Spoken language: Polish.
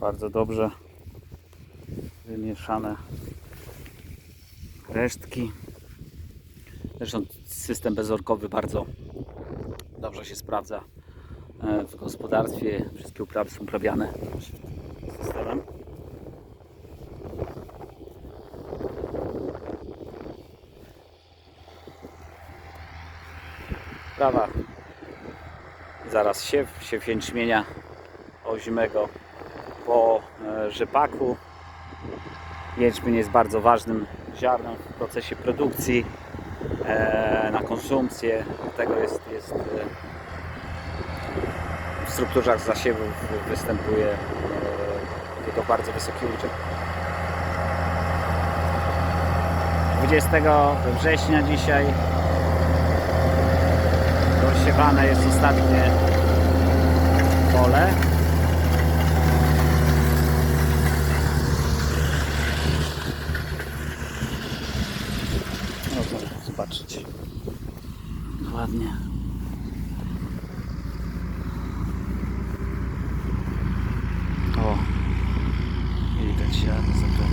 Bardzo dobrze wymieszane resztki. Zresztą system bezorkowy bardzo dobrze się sprawdza e, w gospodarstwie. Wszystkie uprawy są uprawiane systemem. Prawa. Zaraz siew, siew jęczmienia ozimego po e, rzepaku. Jęczmień jest bardzo ważnym ziarnem w procesie produkcji e, na konsumpcję. Dlatego jest, jest e, w strukturach zasiewów występuje jego bardzo wysoki udział. 20 września dzisiaj rozsiewane jest ostatnie pole. Można zobaczyć ładnie. O, widać ziarno zaprawiane.